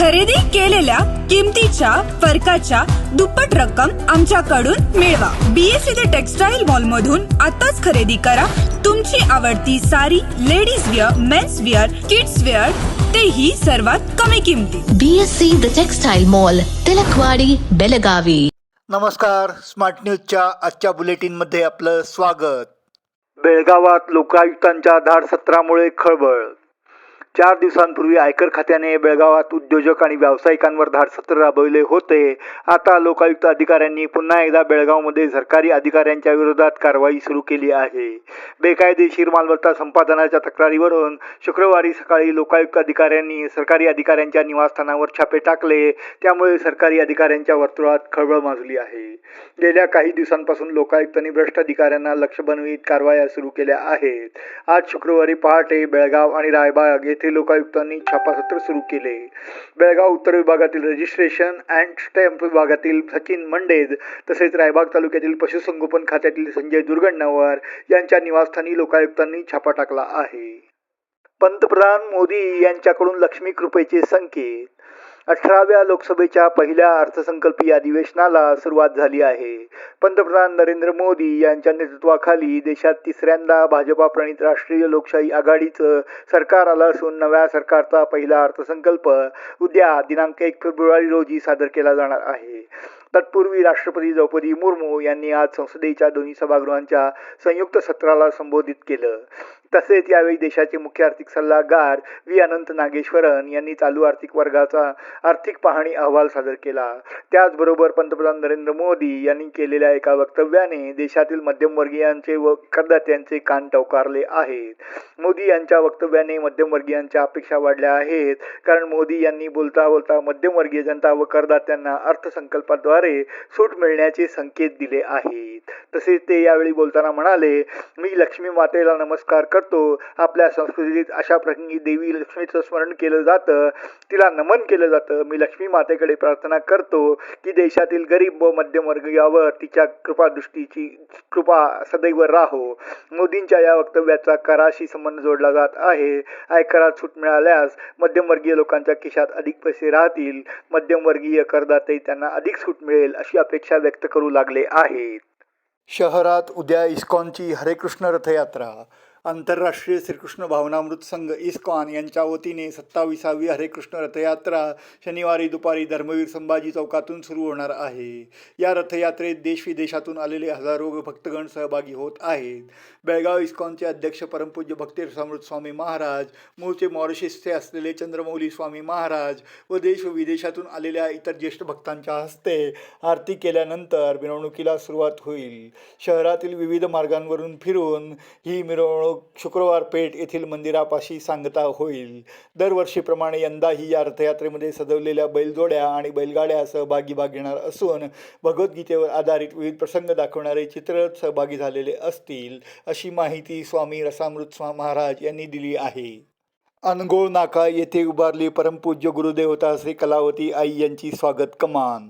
खरेदी केलेल्या किमतीच्या फरकाच्या दुप्पट रक्कम आमच्याकडून मिळवा. बीएससी ते टेक्सटाईल मॉल मधून आताच खरेदी करा. तुमची आवडती sari ladies wear mens wear kids wear तेही सर्वात कमी किमतीत. BSc the textile mall Tilakwadi Belagavi नमस्कार. स्मार्ट न्यूजच्या आजच्या बुलेटिनमध्ये आपलं स्वागत. बेळगावात लोकायुक्तांच्या धाड सत्रामुळे खळबळ. चार दिवसांपूर्वी आयकर खात्याने बेळगावात उद्योजक आणि व्यावसायिकांवर धाडसत्र राबविले होते. आता लोकायुक्त अधिकाऱ्यांनी पुन्हा एकदा बेळगावमध्ये सरकारी अधिकाऱ्यांच्या विरोधात कारवाई सुरू केली आहे. बेकायदेशीर मालमत्ता संपादनाच्या तक्रारीवरून शुक्रवारी सकाळी लोकायुक्त अधिकाऱ्यांनी सरकारी अधिकाऱ्यांच्या निवासस्थानावर छापे टाकले. त्यामुळे सरकारी अधिकाऱ्यांच्या वर्तुळात खळबळ माजली आहे. गेल्या काही दिवसांपासून लोकायुक्तांनी भ्रष्ट अधिकाऱ्यांना लक्ष बनवित कारवाया सुरू केल्या आहेत. आज शुक्रवारी पहाटे बेळगाव आणि रायबाग येथे लोकायुक्तांनी छापासत्र सुरू केले. बेळगाव उत्तर विभागातील रजिस्ट्रेशन अँड स्टॅम्प विभागातील सचिन मंडेज तसेच रायबाग तालुक्यातील पशुसंगोपन खात्यातील संजय दुर्गण्णावर यांच्या निवासस्थानी लोकायुक्तांनी छापा टाकला आहे. पंतप्रधान मोदी यांच्याकडून लक्ष्मी कृपेचे संकेत अठराव्या लोकसभेच्या पहिल्या अर्थसंकल्पीय अधिवेशनाला सुरुवात झाली आहे. पंतप्रधान नरेंद्र मोदी यांच्या नेतृत्वाखाली देशात तिसऱ्यांदा भाजपा प्रणित राष्ट्रीय लोकशाही आघाडीचं सरकार आलं असून नव्या सरकारचा पहिला अर्थसंकल्प उद्या दिनांक एक फेब्रुवारी रोजी सादर केला जाणार आहे. तत्पूर्वी राष्ट्रपती द्रौपदी मुर्मू यांनी आज संसदेच्या दोन्ही सभागृहांच्या संयुक्त सत्राला संबोधित केलं. तसेच यावेळी देशाचे मुख्य आर्थिक सल्लागार व्ही. अनंत नागेश्वरन यांनी चालू आर्थिक वर्गाचा आर्थिक पाहणी अहवाल सादर केला. त्याचबरोबर पंतप्रधान नरेंद्र मोदी यांनी केलेल्या एका वक्तव्याने देशातील मध्यमवर्गीयांचे व करदात्यांचे कान टवकारले आहेत. मोदी यांच्या वक्तव्याने मध्यमवर्गीयांच्या अपेक्षा वाढल्या आहेत. कारण मोदी यांनी बोलता बोलता मध्यमवर्गीय जनता व करदात्यांना अर्थसंकल्पाद्वारे सूट मिळण्याचे संकेत दिले आहेत. तसेच ते यावेळी बोलताना म्हणाले मी लक्ष्मी मातेला नमस्कार करतो. आपल्या संस्कृतीत अशा प्रसंगी देवी लक्ष्मीचं स्मरण केलं जातं. तिला नमन केलं जातं. मी लक्ष्मी मातेकडे प्रार्थना करतो की देशातील गरीब व मध्यमवर्गीयावर तिच्या कृपादृष्टीची कृपा सदैव राहो. मोदींच्या या वक्तव्याचा कराशी संबंध जोडला जात आहे. आयकरात सूट मिळाल्यास मध्यमवर्गीय लोकांच्या खिशात अधिक पैसे राहतील. मध्यमवर्गीय करदाते त्यांना अधिक सूट मिळेल अशी अपेक्षा व्यक्त करू लागले आहेत. शहरात उद्या इस्कॉनची हरेकृष्ण रथयात्रा. आंतरराष्ट्रीय श्रीकृष्ण भावनामृत संघ इस्कॉन यांच्या वतीने सत्ताविसावी हरेकृष्ण रथयात्रा शनिवारी दुपारी धर्मवीर संभाजी चौकातून सुरू होणार आहे. या रथयात्रेत देशविदेशातून आलेले हजारो भक्तगण सहभागी होत आहेत. बेळगाव इस्कॉनचे अध्यक्ष परमपूज्य भक्तीरसामृत स्वामी महाराज मूळचे मॉरिशसचे असलेले चंद्रमौली स्वामी महाराज व देश व विदेशातून आलेल्या इतर ज्येष्ठ भक्तांच्या हस्ते आरती केल्यानंतर मिरवणुकीला सुरुवात होईल. शहरातील विविध मार्गांवरून फिरून ही मिरवणूक शुक्रवार पेठ येथील मंदिरापाशी सांगता होईल. दरवर्षीप्रमाणे यंदाही या रथयात्रेमध्ये सजवलेल्या बैलजोड्या आणि बैलगाड्या सहभागी भाग घेणार असून भगवद्गीतेवर आधारित विविध प्रसंग दाखवणारे चित्ररथ सहभागी झालेले असतील अशी माहिती स्वामी रसामृत स्वा महाराज यांनी दिली आहे. अनगोळ नाका येथे उभारली परमपूज्य गुरुदेवता श्री कलावती आई यांची स्वागत कमान.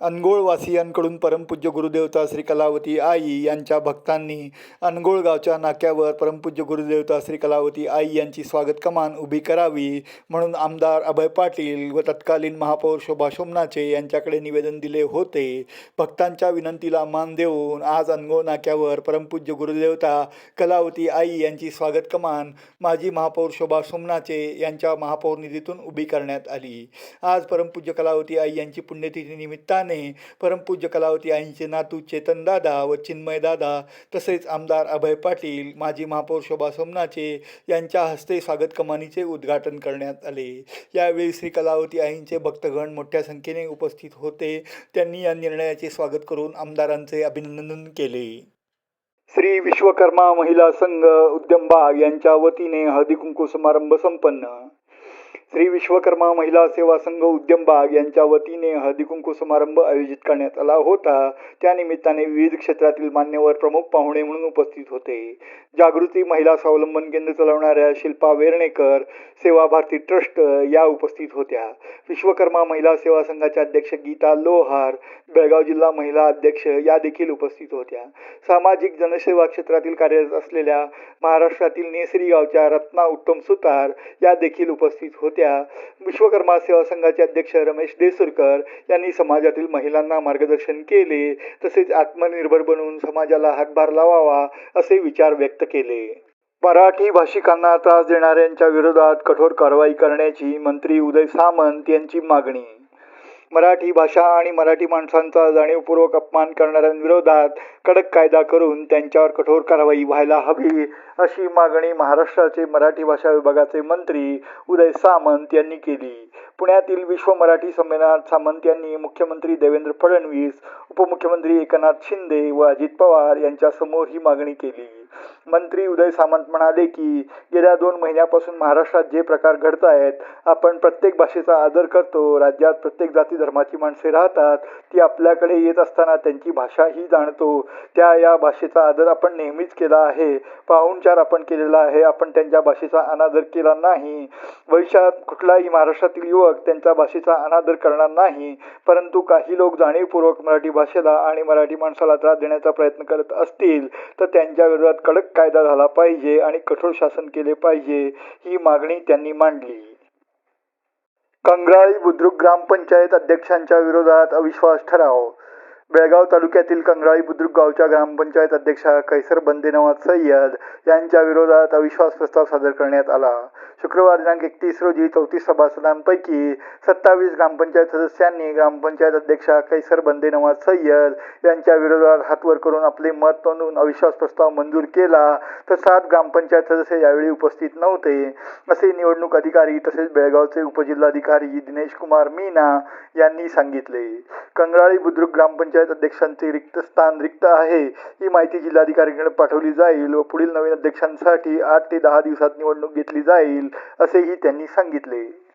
अनगोळवासियांकडून परमपूज्य गुरुदेवता श्री कलावती आई यांच्या भक्तांनी अनगोळ गावच्या नाक्यावर परमपूज्य गुरुदेवता श्री कलावती आई यांची स्वागत कमान उभी करावी म्हणून आमदार अभय पाटील व तत्कालीन महापौर शोभा सोमनाचे यांच्याकडे निवेदन दिले होते. भक्तांच्या विनंतीला मान देऊन आज अनगोळ नाक्यावर परमपूज्य गुरुदेवता कलावती आई यांची स्वागत कमान माजी महापौर शोभा सोमनाचे यांच्या महापौर निधीतून उभी करण्यात आली. आज परमपूज्य कलावती आई यांची पुण्यतिथी निमित्ताने परमपूज्य कलावती आईंचे नातू चेतनदादा व चिन्मयदादा तसेच आमदार अभय पाटील माजी महापौर शोभा सोमनाचे यांच्या हस्ते स्वागत कमानीचे उद्घाटन करण्यात आले. यावेळी श्री कलावती आईंचे भक्तगण मोठ्या संख्येने उपस्थित होते. त्यांनी या निर्णयाचे स्वागत करून आमदारांचे अभिनंदन केले. श्री विश्वकर्मा महिला संघ उद्यमबाग यांच्या वतीने हळदी कुंकू समारंभ संपन्न. श्री विश्वकर्मा महिला सेवा संघ उद्यम बाग यांच्या वतीने हळदीकुंकू समारंभ आयोजित करण्यात आला होता. त्यानिमित्ताने विविध क्षेत्रातील मान्यवर प्रमुख पाहुणे म्हणून उपस्थित होते. जागृती महिला स्वावलंबन केंद्र चालवणाऱ्या शिल्पा वेर्णेकर सेवा भारती ट्रस्ट या उपस्थित होत्या. विश्वकर्मा महिला सेवा संघाच्या अध्यक्ष गीता लोहार बेळगाव जिल्हा महिला अध्यक्ष या देखील उपस्थित होत्या. सामाजिक जनसेवा क्षेत्रातील कार्यरत असलेल्या महाराष्ट्रातील नेसरी गावच्या रत्ना उत्तम सुतार या देखील उपस्थित होत्या. विश्वकर्मा सेवा संघाचे अध्यक्ष रमेश देसुरकर यांनी समाजातील महिलांना मार्गदर्शन केले. तसेच आत्मनिर्भर बनून समाजाला हातभार लावावा असे विचार व्यक्त केले. मराठी भाषिकांना त्रास देणाऱ्यांच्या विरोधात कठोर कारवाई करण्याची मंत्री उदय सामंत यांची मागणी मराठी भाषा आणि मराठी माणसांचा जाणीवपूर्वक अपमान करणाऱ्यांविरोधात कडक कायदा करून त्यांच्यावर कठोर कारवाई व्हायला हवी अशी मागणी महाराष्ट्राचे मराठी भाषा विभागाचे मंत्री उदय सामंत यांनी केली. पुण्यातील विश्व मराठी संमेलनात सामंत यांनी मुख्यमंत्री देवेंद्र फडणवीस उपमुख्यमंत्री एकनाथ शिंदे व अजित पवार यांच्यासमोर ही मागणी केली. मंत्री उदय सामंत म्हणाले की गेल्या दोन महिन्यापासून महाराष्ट्रात जे प्रकार घडत आहेत आपण प्रत्येक भाषेचा आदर करतो राज्यात प्रत्येक जाती धर्माची माणसे राहतात ती आपल्याकडे येत असताना त्यांची भाषाही जाणतो. त्या या भाषेचा आदर आपण नेहमीच केला आहे. पाहुणचार आपण केलेला आहे आपण त्यांच्या भाषेचा अनादर केला नाही. भविष्यात कुठलाही महाराष्ट्रातील युवक त्यांच्या भाषेचा अनादर करणार नाही परंतु काही लोक जाणीवपूर्वक मराठी भाषेला आणि मराठी माणसाला त्रास देण्याचा प्रयत्न करत असतील तर त्यांच्या विरोधात कडक कायदा झाला पाहिजे आणि कठोर शासन केले पाहिजे ही मागणी त्यांनी मांडली. कंगराळी बुद्रुक ग्रामपंचायत अध्यक्षांच्या विरोधात अविश्वास ठराव बेळगाव तालुक्यातील कंग्राळी बुद्रुक गावच्या ग्रामपंचायत अध्यक्षा कैसर बंदेनवाज सय्यद यांच्या विरोधात अविश्वास प्रस्ताव सादर करण्यात आला. शुक्रवार दिनांक एकतीस रोजी चौतीस सभासदांपैकी सत्तावीस ग्रामपंचायत सदस्यांनी ग्रामपंचायत अध्यक्षा कैसर बंदेनवाज सय्यद यांच्या विरोधात हातवर करून आपले मत नोंदवून अविश्वास प्रस्ताव मंजूर केला तर सात ग्रामपंचायत सदस्य यावेळी उपस्थित नव्हते. असे निवडणूक अधिकारी तसेच बेळगावचे उपजिल्हाधिकारी दिनेश कुमार मीना यांनी सांगितले. कंगराळी बुद्रुक ग्रामपंचायत अध्यक्षांचे रिक्त स्थान रिक्त आहे. ही माहिती जिल्हाधिकाऱ्यांकडे पाठवली जाईल व पुढील नवीन अध्यक्षांसाठी आठ ते दहा दिवसात निवडणूक घेतली जाईल असेही त्यांनी सांगितले.